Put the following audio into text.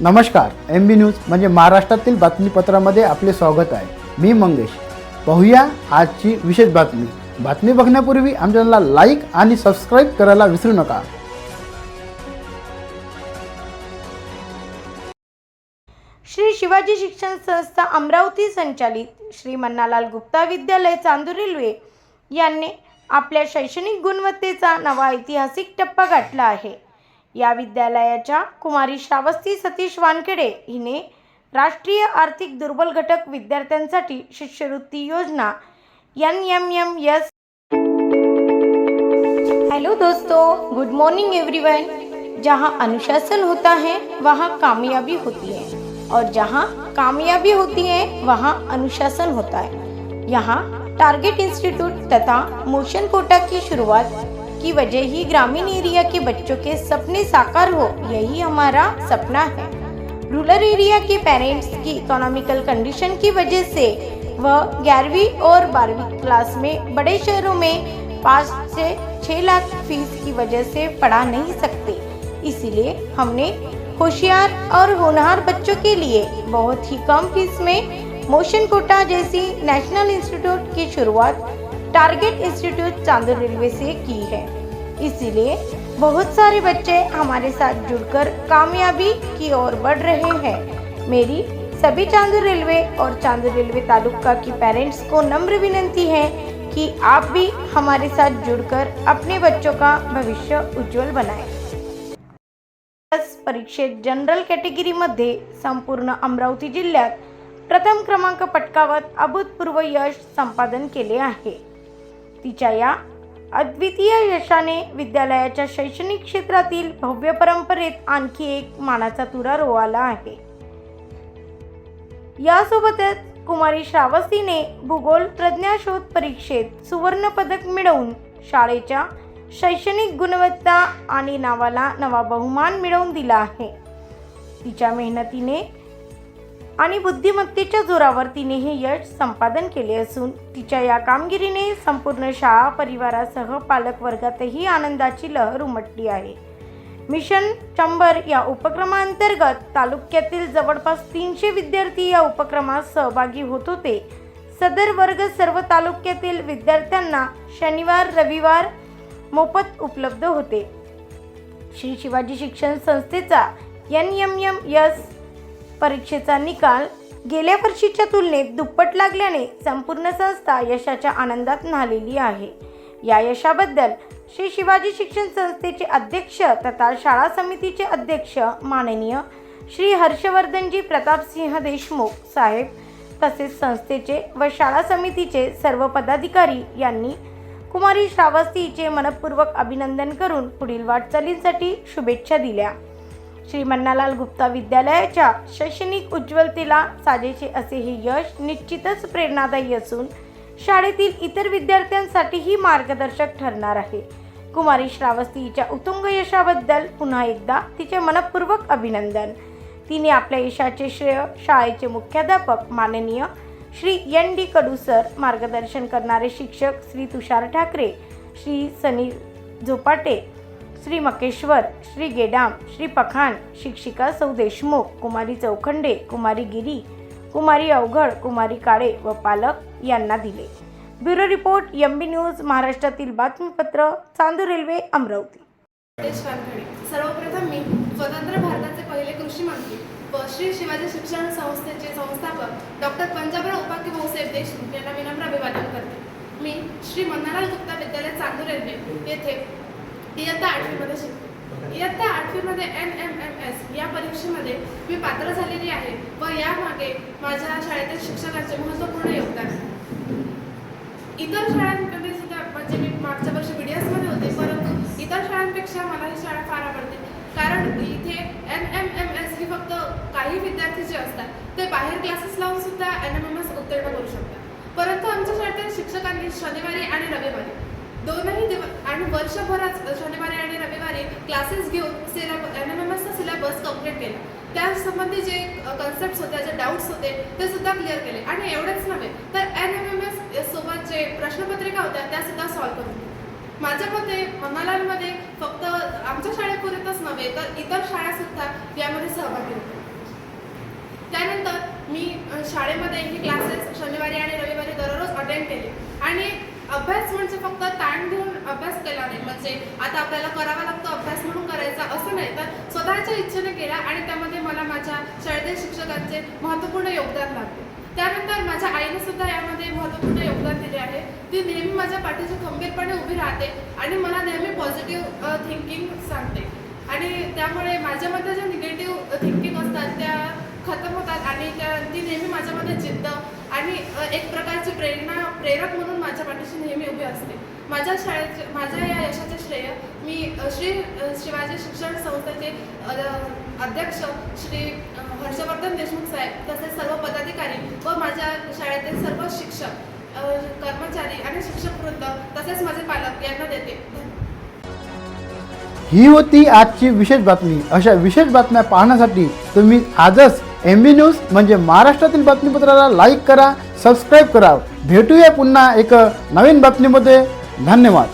नमस्कार M B news म्हणजे महाराष्ट्रातील बातमीपत्रामध्ये आपले स्वागत आहे. मी मंगेश. पाहूया आजची विशेष बातमी. बातमी बघण्यापूर्वी आमच्या चॅनलला लाईक आणि सबस्क्राईब करायला विसरू नका. श्री शिवाजी शिक्षण संस्था अमरावती संचालित श्री मन्नालाल गुप्ता विद्यालय चांदू रेल्वे यांनी आपल्या शैक्षणिक गुणवत्तेचा नवा ऐतिहासिक टप्पा गाठला आहे. या विद्यालयाच्या कुमारी श्रावस्ती सतीश वानखेडे हिने राष्ट्रीय आर्थिक दुर्बल घटक विद्यार्थ्यांसाठी शिष्यवृत्ती योजना N M M S. Hello दोस्तों गुड मॉर्निंग एवरीवन जहाँ अनुशासन होता है वहाँ कामयाबी होती है. और जहाँ कामयाबी होती है वहाँ अनुशासन होता है. यहाँ टारगेट इंस्टीट्यूट तथा मोशन कोटा की शुरुआत की वजह ही ग्रामीण एरिया के बच्चों के सपने साकार हो, यही हमारा सपना है। रूरल एरिया के पेरेंट्स की इकोनॉमिकल कंडीशन की वजह से वह ग्यारहवीं और बारहवीं क्लास में बड़े शहरों में पाँच से छः लाख फ़ीस की वजह से पढ़ा नहीं सकते। इसीलिए हमने होशियार और होनहार बच्चों के लिए बहुत ही कम फ़ीस में मोशन कोटा जैसी नेशनल इंस्टीट्यूट की शुरुआत टारगेट इंस्टीट्यूट चांदूर रेलवे से की है। इसीलिए बहुत सारे बच्चे हमारे साथ जुड़कर कामयाबी की ओर बढ़ रहे हैं। मेरी सभी चांदूर रेलवे और चांदूर रेलवे तालुका की पेरेंट्स को नम्र विनंती है कि आप भी हमारे साथ जुड़कर अपने बच्चों का भविष्य उज्जवल बनाएँ। परीक्षेत जनरल कॅटेगरीमध्ये संपूर्ण अमरावती जिल्ह्यात प्रथम क्रमांक पटकावत अभूतपूर्व यश संपादन केले आहे। तिच्या या अद्वितीय यशाने विद्यालयाच्या शैक्षणिक क्षेत्रातील भव्य परंपरेत आणखी एक मानाचा तुरा रोवाला आहे. यासोबतच कुमारी श्रावस्तीने भूगोल प्रज्ञाशोध परीक्षेत सुवर्ण पदक मिळवून शाळेच्या शैक्षणिक गुणवत्ता आणि नावाला नवा बहुमान मिळवून दिला आहे. तिच्या मेहनतीने आणि बुद्धिमत्तेच्या जोरावर तिने हे यश संपादन केले असून तिच्या या कामगिरीने संपूर्ण शाळा परिवारासह पालक वर्गातही आनंदाची लहर उमटली आहे. मिशन चंबर या उपक्रमांतर्गत तालुक्यातील जवळपास तीनशे विद्यार्थी या उपक्रमात सहभागी होत होते. सदर वर्ग सर्व तालुक्यातील विद्यार्थ्यांना शनिवार रविवार मोफत उपलब्ध होते. श्री शिवाजी शिक्षण संस्थेचा एन एम एम एस परीक्षेचा निकाल गेल्या वर्षीच्या तुलनेत दुप्पट लागल्याने संपूर्ण संस्था यशाच्या आनंदात न्हालेली आहे. या यशाबद्दल श्री शिवाजी शिक्षण संस्थेचे अध्यक्ष तथा शाळा समितीचे अध्यक्ष माननीय श्री हर्षवर्धनजी प्रतापसिंह देशमुख साहेब तसेच संस्थेचे व शाळा समितीचे सर्व पदाधिकारी यांनी कुमारी श्रावस्तीचे मनपूर्वक अभिनंदन करून पुढील वाटचालींसाठी शुभेच्छा दिल्या. श्री मन्नालाल गुप्ता विद्यालयाच्या शैक्षणिक उज्ज्वलतेला साजेचे असे हे यश निश्चितच प्रेरणादायी असून शाळेतील इतर विद्यार्थ्यांसाठीही मार्गदर्शक ठरणार आहे. कुमारी श्रावस्ती हिच्या उत्तुंग यशाबद्दल पुन्हा एकदा तिचे मनपूर्वक अभिनंदन. तिने आपल्या यशाचे श्रेय शाळेचे मुख्याध्यापक माननीय Shri N D Kadu sir मार्गदर्शन करणारे शिक्षक श्री तुषार ठाकरे श्री सनी झोपाटे श्री मकेश्वर श्री गेडाम श्री पखाण शिक्षिका सौ देशमुख कुमारी चौखंडे कुमारी गिरी कुमारी अवघड कुमारी काळे व पालक यांना दिले. Bureau report M B news महाराष्ट्रातील बातमीपत्र चांदूर रेल्वे अमरावती. सर्वप्रथम मी स्वतंत्र भारताचे पहिले कृषी मंत्री व श्री शिवाजी शिक्षण संस्थेचे संस्थापक डॉक्टर पंजाबराव उपाख्य भाऊसाहेब देशमुख यांना विनम्र अभिवादन करते. मी श्री मन्नालाल गुप्ता विद्यालय चांदूर रेल्वे येथे इयत्ता आठवीमध्ये शिकते इयत्ता आठवीमध्ये एन एम एम एस या परीक्षेमध्ये मी पात्र झालेली आहे व यामागे माझ्या शाळेतील शिक्षकांचे महत्त्वपूर्ण योगदान आहे. इतर शाळांमध्ये सुद्धा म्हणजे मी मागच्या वर्षी मीडियाजमध्ये होते परंतु इतर शाळांपेक्षा मला ही शाळा फार आवडते. कारण इथे एन एम एम एस ही फक्त काही विद्यार्थी जे असतात ते बाहेर क्लासेस लावून सुद्धा एन एम एम एस उत्तीर्ण करू शकतात. परंतु आमच्या शाळेतील शिक्षकांनी शनिवारी आणि रविवारी दोनही दिवस आणि वर्षभरात शनिवारी आणि रविवारी क्लासेस घेऊन सिलेब एन एम एम एसचा सिलेबस कंप्लीट केला. त्यासंबंधी जे कन्सेप्ट होते जे डाऊट्स होते ते सुद्धा क्लिअर केले. आणि एवढेच नव्हे तर एन एम एम एस सोबत जे प्रश्नपत्रिका होत्या त्या सुद्धा सॉल्व्ह करून माझ्या मते मनालांमध्ये फक्त आमच्या शाळेपुरतच नव्हे तर इतर शाळा सुद्धा यामध्ये सहभागी होते त्यानंतर मी शाळेमध्ये हे क्लासेस शनिवारी आणि रविवारी दररोज अटेंड केले. आणि अभ्यास म्हणजे फक्त ताण घेऊन अभ्यास केला नाही. म्हणजे आता आपल्याला करावा लागतो अभ्यास म्हणून करायचा असं नाही. तर स्वतःच्या इच्छेने केला आणि त्यामध्ये मला माझ्या शाळेतील शिक्षकांचे महत्त्वपूर्ण योगदान लागले. त्यानंतर माझ्या आईने सुद्धा यामध्ये महत्त्वपूर्ण योगदान दिले आहे. ती नेहमी माझ्या पाठीशी खंबीरपणे उभी राहते आणि मला नेहमी पॉझिटिव्ह थिंकिंग सांगते. आणि त्यामुळे माझ्यामध्ये ज्या निगेटिव्ह थिंकिंग असतात त्या खतम होतात आणि त्या ती नेहमी माझ्यामध्ये जिद्द आणि एक प्रकारची प्रेरणा प्रेरक म्हणून माझ्या पाठीशी नेहमी उभी असते. माझ्या शाळेचे माझ्या या यशाचे श्रेय मी श्री शिवाजी शिक्षण संस्थेचे अध्यक्ष श्री हर्षवर्धन देशमुख साहेब तसेच सर्व पदाधिकारी व माझ्या शाळेतील सर्व शिक्षक कर्मचारी आणि शिक्षक वृंद तसेच माझे पालक यांना देते. ही होती आजची विशेष बातमी. अशा विशेष बातम्या पाहण्यासाठी तुम्ही आजच एम बी न्यूज म्हणजे महाराष्ट्रातील बातमीपत्राला लाईक करा सबस्क्राईब करा. भेटूया पुन्हा एक नवीन बातमीमध्ये. धन्यवाद.